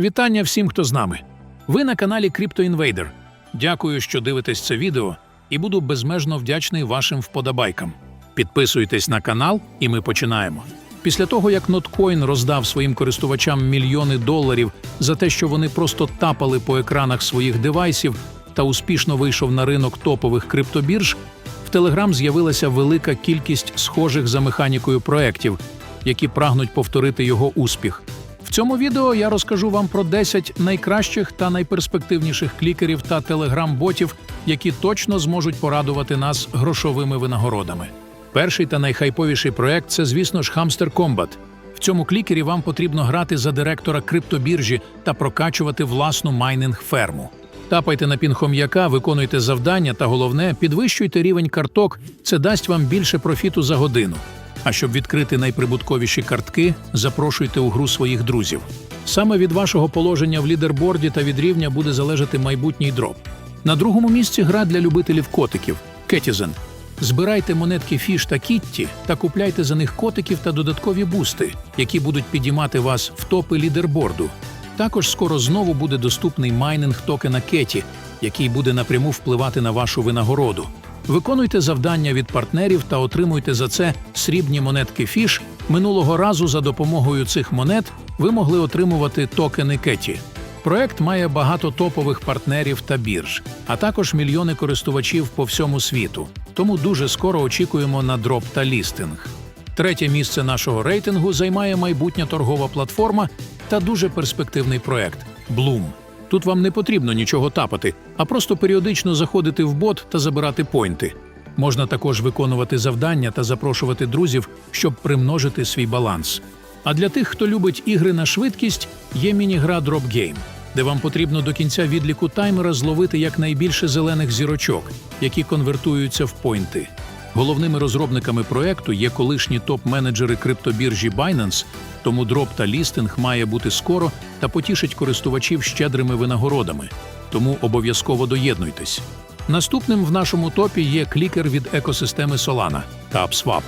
Вітання всім, хто з нами. Ви на каналі Crypto Invader. Дякую, що дивитесь це відео, і буду безмежно вдячний вашим вподобайкам. Підписуйтесь на канал, і ми починаємо. Після того, як Notcoin роздав своїм користувачам мільйони доларів за те, що вони просто тапали по екранах своїх девайсів та успішно вийшов на ринок топових криптобірж, в Telegram з'явилася велика кількість схожих за механікою проєктів, які прагнуть повторити його успіх. Цьому відео я розкажу вам про 10 найкращих та найперспективніших клікерів та телеграм-ботів, які точно зможуть порадувати нас грошовими винагородами. Перший та найхайповіший проект це, звісно ж, Hamster Combat. В цьому клікері вам потрібно грати за директора криптобіржі та прокачувати власну майнинг-ферму. Тапайте на пін хом'яка, виконуйте завдання та головне, підвищуйте рівень карток. Це дасть вам більше профіту за годину. А щоб відкрити найприбутковіші картки, запрошуйте у гру своїх друзів. Саме від вашого положення в лідерборді та від рівня буде залежати майбутній дроп. На другому місці гра для любителів котиків Кетізен. Збирайте монетки фіш та кітті та купляйте за них котиків та додаткові бусти, які будуть підіймати вас в топи лідерборду. Також скоро знову буде доступний майнинг токена Кеті, який буде напряму впливати на вашу винагороду. Виконуйте завдання від партнерів та отримуйте за це срібні монетки фіш. Минулого разу за допомогою цих монет ви могли отримувати токени Кеті. Проект має багато топових партнерів та бірж, а також мільйони користувачів по всьому світу. Тому дуже скоро очікуємо на дроп та лістинг. Третє місце нашого рейтингу займає майбутня торгова платформа та дуже перспективний проект Bloom. Тут вам не потрібно нічого тапати, а просто періодично заходити в бот та забирати пойнти. Можна також виконувати завдання та запрошувати друзів, щоб примножити свій баланс. А для тих, хто любить ігри на швидкість, є міні-гра Drop Game, де вам потрібно до кінця відліку таймера зловити якнайбільше зелених зірочок, які конвертуються в пойнти. Головними розробниками проекту є колишні топ-менеджери криптобіржі Binance, тому дроп та лістинг має бути скоро та потішить користувачів щедрими винагородами. Тому обов'язково доєднуйтесь. Наступним в нашому топі є клікер від екосистеми Solana TapSwap.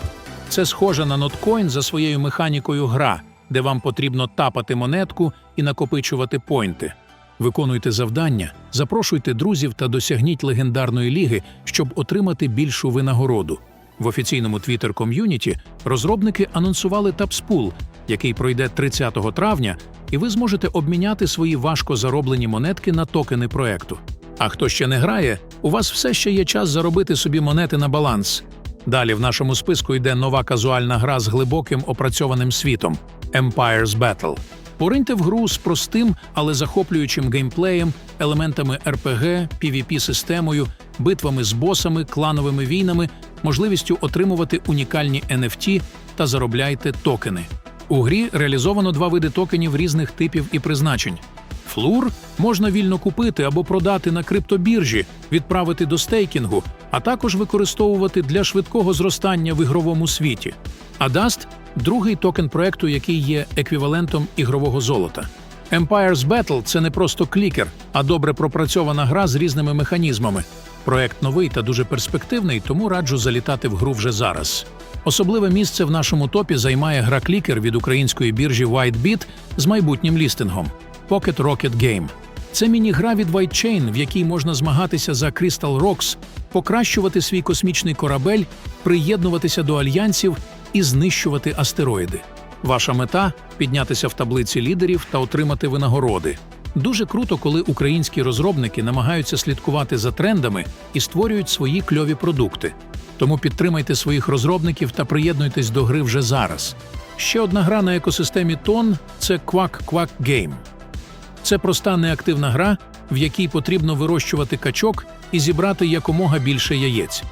Це схоже на Notcoin за своєю механікою гра, де вам потрібно тапати монетку і накопичувати пойнти. Виконуйте завдання, запрошуйте друзів та досягніть легендарної ліги, щоб отримати більшу винагороду. В офіційному Twitter ком'юніті розробники анонсували тапспул, який пройде 30 травня, і ви зможете обміняти свої важко зароблені монетки на токени проекту. А хто ще не грає, у вас все ще є час заробити собі монети на баланс. Далі в нашому списку йде нова казуальна гра з глибоким опрацьованим світом Empire's Battle. Пориньте в гру з простим, але захоплюючим геймплеєм, елементами RPG, PvP-системою, битвами з босами, клановими війнами, можливістю отримувати унікальні NFT та заробляйте токени. У грі реалізовано два види токенів різних типів і призначень. Флур можна вільно купити або продати на криптобіржі, відправити до стейкінгу, а також використовувати для швидкого зростання в ігровому світі. А Dust – другий токен проекту, який є еквівалентом ігрового золота. Empire's Battle – це не просто клікер, а добре пропрацьована гра з різними механізмами. Проект новий та дуже перспективний, тому раджу залітати в гру вже зараз. Особливе місце в нашому топі займає гра клікер від української біржі WhiteBit з майбутнім лістингом Pocket Rocket Game. Це міні-гра від WhiteChain, в якій можна змагатися за Crystal Rocks, покращувати свій космічний корабель, приєднуватися до альянсів і знищувати астероїди. Ваша мета піднятися в таблиці лідерів та отримати винагороди. Дуже круто, коли українські розробники намагаються слідкувати за трендами і створюють свої кльові продукти. Тому підтримайте своїх розробників та приєднуйтесь до гри вже зараз. Ще одна гра на екосистемі Тон це Quack Quack Game. Це проста неактивна гра, в якій потрібно вирощувати качок і зібрати якомога більше яєць.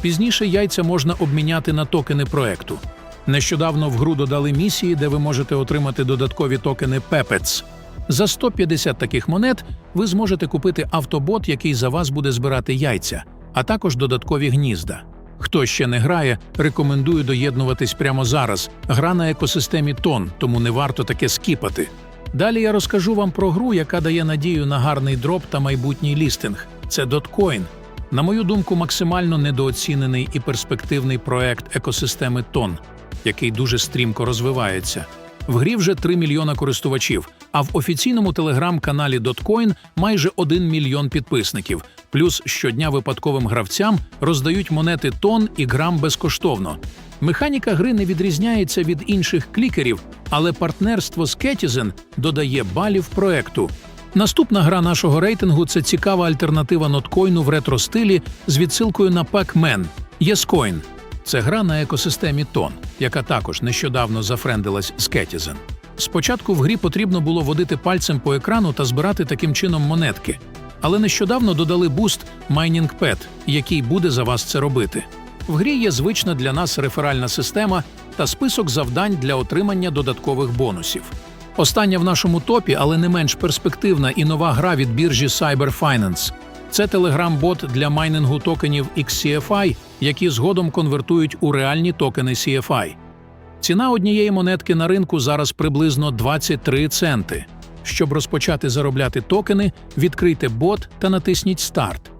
Пізніше яйця можна обміняти на токени проекту. Нещодавно в гру додали місії, де ви можете отримати додаткові токени Pepets. За 150 таких монет ви зможете купити автобот, який за вас буде збирати яйця, а також додаткові гнізда. Хто ще не грає, рекомендую доєднуватись прямо зараз. Гра на екосистемі тон, тому не варто таке скіпати. Далі я розкажу вам про гру, яка дає надію на гарний дроп та майбутній лістинг. Це Dotcoin. На мою думку, максимально недооцінений і перспективний проект екосистеми Тон, який дуже стрімко розвивається. В грі вже 3 мільйона користувачів, А в офіційному телеграм-каналі Dotcoin майже 1 мільйон підписників. Плюс щодня випадковим гравцям роздають монети тон і грам безкоштовно. Механіка гри не відрізняється від інших клікерів, але партнерство з Кетізен додає балів проекту. Наступна гра нашого рейтингу це цікава альтернатива ноткоїну в ретро-стилі з відсилкою на Pac-Man – YesCoin. Це гра на екосистемі Тон, яка також нещодавно зафрендилась з Кетізен. Спочатку в грі потрібно було водити пальцем по екрану та збирати таким чином монетки. Але нещодавно додали буст Mining Pet, який буде за вас це робити. В грі є звична для нас реферальна система та список завдань для отримання додаткових бонусів. Остання в нашому топі, але не менш перспективна і нова гра від біржі Cyber Finance. Це телеграм-бот для майнингу токенів XCFI, які згодом конвертують у реальні токени CFI. Ціна однієї монетки на ринку зараз приблизно 23 центи. Щоб розпочати заробляти токени, відкрийте бот та натисніть Старт.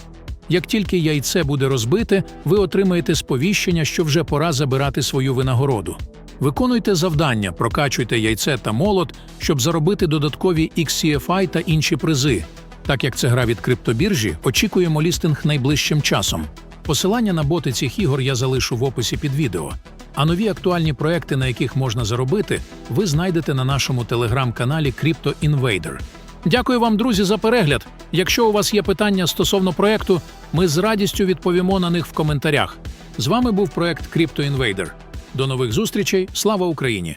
Як тільки яйце буде розбите, ви отримаєте сповіщення, що вже пора забирати свою винагороду. Виконуйте завдання, прокачуйте яйце та молот, щоб заробити додаткові XCFI та інші призи. Так як це гра від криптобіржі, очікуємо лістинг найближчим часом. Посилання на боти цих ігор я залишу в описі під відео. А нові актуальні проекти, на яких можна заробити, ви знайдете на нашому телеграм-каналі Crypto Invader. Дякую вам, друзі, за перегляд. Якщо у вас є питання стосовно проекту, ми з радістю відповімо на них в коментарях. З вами був проект Crypto Invader. До нових зустрічей. Слава Україні!